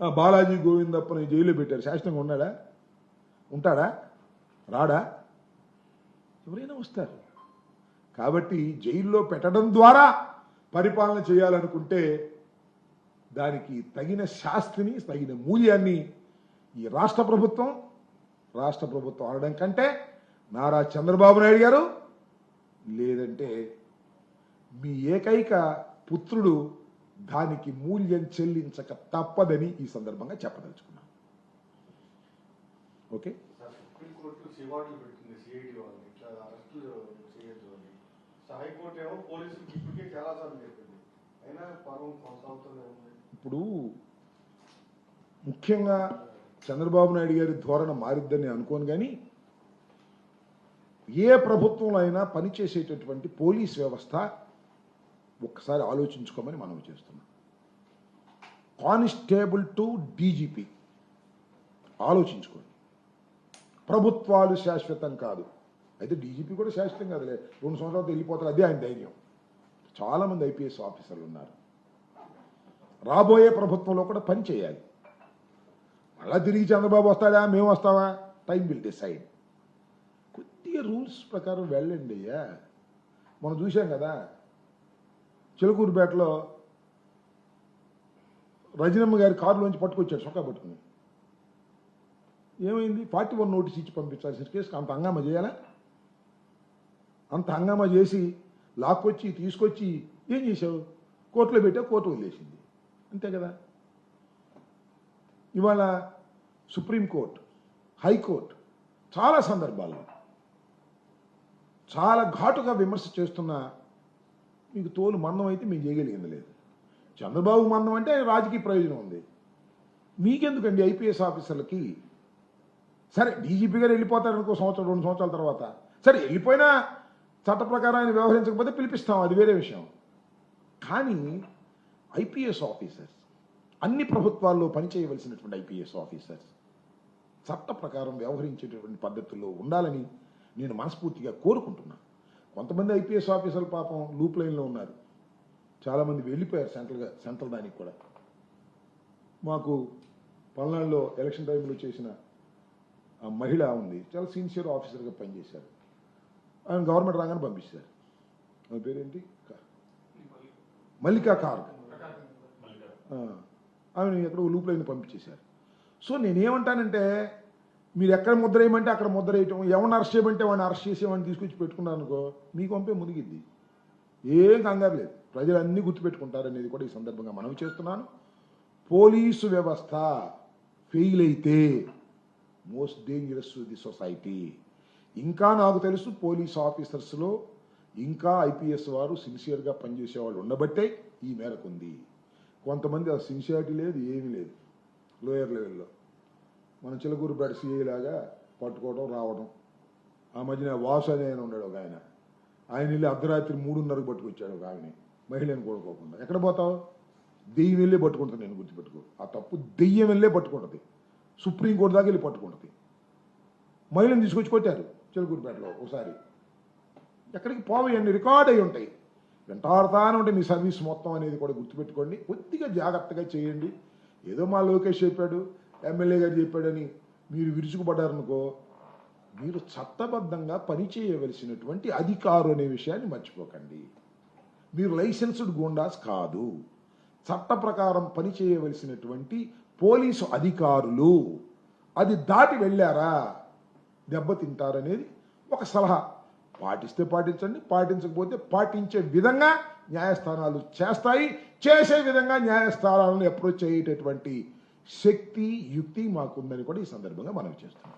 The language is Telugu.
బాలాజీ గోవిందప్పని జైల్లో పెట్టారు. శాశ్వతంగా ఉన్నాడా? ఉంటాడా? రాడా? ఎవరైనా వస్తారు. కాబట్టి జైల్లో పెట్టడం ద్వారా పరిపాలన చేయాలనుకుంటే దానికి తగిన శాస్తిని తగిన మూల్యాన్ని ఈ రాష్ట్ర ప్రభుత్వం రాష్ట్ర ప్రభుత్వం అనడం కంటే నారా చంద్రబాబు నాయుడు గారు లేదంటే మీ ఏకైక పుత్రుడు దానికి మూల్యం చెల్లించక తప్పదని ఈ సందర్భంగా చెప్పదలుచుకున్నాను ఓకే? ఇప్పుడు ముఖ్యంగా చంద్రబాబు నాయుడు గారి ధోరణ మారిద్దని అనుకోను కానీ ఏ ప్రభుత్వంలో అయినా పనిచేసేటటువంటి పోలీస్ వ్యవస్థ ఒక్కసారి ఆలోచించుకోమని మనం చేస్తున్నాం. Constable to DGP. ఆలోచించుకోండి. ప్రభుత్వాలు శాశ్వతం కాదు. అయితే డీజీపీ కూడా శాశ్వతం కాదులే. రెండు సంవత్సరాలు వెళ్ళిపోతారు. అదే ఆయన ధైర్యం. చాలామంది ఐపీఎస్ ఆఫీసర్లు ఉన్నారు. రాబోయే ప్రభుత్వంలో కూడా పని చేయాలి. మళ్ళా తిరిగి చంద్రబాబు వస్తాడా? మేము వస్తావా టైం విల్ డిసైడ్ కొద్దిగా రూల్స్ ప్రకారం వెళ్ళండి అయ్యా. మనం చూసాం కదా చిలకూరుపేటలో రజనమ్మ గారి కారులోంచి పట్టుకొచ్చాడు చొక్కా పట్టుకుని. ఏమైంది? ఫార్టీ వన్ నోటీస్ ఇచ్చి పంపించాల్సిన కేసు అంత హంగామా చేయాలా? అంత హంగామా చేసి లాక్కొచ్చి తీసుకొచ్చి ఏం చేసావు కోర్టులో పెట్టా కోర్టు వదిలేసింది. అంతే కదా? ఇవాళ సుప్రీంకోర్టు హైకోర్టు చాలా సందర్భాల్లో చాలా ఘాటుగా విమర్శ చేస్తున్న మీకు తోలు మందం అయితే మేము చేయగలిగింది లేదు. చంద్రబాబు మందం అంటే రాజకీయ ప్రయోజనం ఉంది. మీకెందుకండి ఐపీఎస్ ఆఫీసర్లకి? సరే డీజీపీ గారు వెళ్ళిపోతారనుకో సంవత్సరం రెండు సంవత్సరాల తర్వాత. సరే వెళ్ళిపోయినా చట్ట ప్రకారం ఆయన వ్యవహరించకపోతే పిలిపిస్తాం అది వేరే విషయం. కానీ ఐపీఎస్ ఆఫీసర్స్ అన్ని ప్రభుత్వాల్లో పనిచేయవలసినటువంటి ఐపీఎస్ ఆఫీసర్స్ చట్ట ప్రకారం వ్యవహరించేటటువంటి పద్ధతుల్లో ఉండాలని నేను మనస్ఫూర్తిగా కోరుకుంటున్నాను. కొంతమంది ఐపీఎస్ ఆఫీసర్లు పాపం లూప్ లైన్లో ఉన్నారు. చాలామంది వెళ్ళిపోయారు సెంట్రల్గా సెంట్రల్ దానికి కూడా. మాకు పల్నాడులో ఎలక్షన్ టైంలో చేసిన ఆ మహిళ ఉంది. చాలా సిన్సియర్ ఆఫీసర్గా పనిచేశారు. ఆయన గవర్నమెంట్ రాగానే పంపిస్తారు. ఆమె పేరేంటి? మల్లికా కార్గ్ ఆమెను ఎక్కడో లూప్ లైన్ పంపించేశారు. సో నేనేమంటానంటే మీరు ఎక్కడ ముద్ర వేయమంటే అక్కడ ముద్ర వేయటం. ఎవరిని అరెస్ట్ చేయమంటే వాడిని అరెస్ట్ చేసేవాడిని తీసుకొచ్చి పెట్టుకున్నాను అనుకో మీకు పంపే మునిగిద్ది. ఏం కంగారు లేదు. ప్రజలు అన్నీ గుర్తుపెట్టుకుంటారనేది కూడా ఈ సందర్భంగా మనం చేస్తున్నాను. పోలీసు వ్యవస్థ ఫెయిల్ అయితే most dangerous to the society ఇంకా నాకు తెలుసు పోలీస్ ఆఫీసర్స్లో ఇంకా ఐపీఎస్ వారు సిన్సియర్గా పనిచేసే వాళ్ళు ఉండబట్టే ఈ మేరకు ఉంది. కొంతమంది ఆ సిన్సియారిటీ లేదు ఏమీ లేదు. లోయర్ లెవెల్లో మన చిలకూరుపేట సిఐ లాగా పట్టుకోవడం రావడం. ఆ మధ్యన వాసు ఆయన ఉన్నాడు ఒక ఆయన. ఆయన వెళ్ళి అర్ధరాత్రి మూడున్నరకు పట్టుకొచ్చాడు ఒక ఆమెని మహిళను కోరుకోకుండా ఎక్కడ పోతావు? దెయ్యం వెళ్ళే పట్టుకుంటుంది నేను గుర్తుపెట్టుకో. ఆ తప్పు దెయ్యం వెళ్ళే పట్టుకుంటుంది. సుప్రీంకోర్టు దాకా వెళ్ళి పట్టుకుంటుంది. మహిళను తీసుకొచ్చి కొట్టారు చిలకూరుపేటలో ఒకసారి. ఎక్కడికి పోవయండి రికార్డ్ అయి ఉంటాయి. వెంటాడుతానే ఉంటే మీ సర్వీస్ మొత్తం అనేది కూడా గుర్తుపెట్టుకోండి. కొద్దిగా జాగ్రత్తగా చేయండి. ఏదో మా లోకేష్ చెప్పాడు. ఎమ్మెల్యే గారు చెప్పాడని మీరు విరుచుకుపడ్డారనుకో మీరు చట్టబద్ధంగా పనిచేయవలసినటువంటి అధికారు అనే విషయాన్ని మర్చిపోకండి. మీరు లైసెన్స్డ్ గూండాస్ కాదు. చట్ట ప్రకారం పనిచేయవలసినటువంటి పోలీసు అధికారులు. అది దాటి వెళ్ళారా? దెబ్బతింటారనేది ఒక సలహా. పాటిస్తే పాటించండి పాటించకపోతే పాటించే విధంగా న్యాయస్థానాలు చేస్తాయి. చేసే విధంగా న్యాయస్థానాలను అప్రోచ్ అయ్యేటటువంటి శక్తి యుక్తి మాకుందని కూడా ఈ సందర్భంగా మనం చేస్తున్నాం.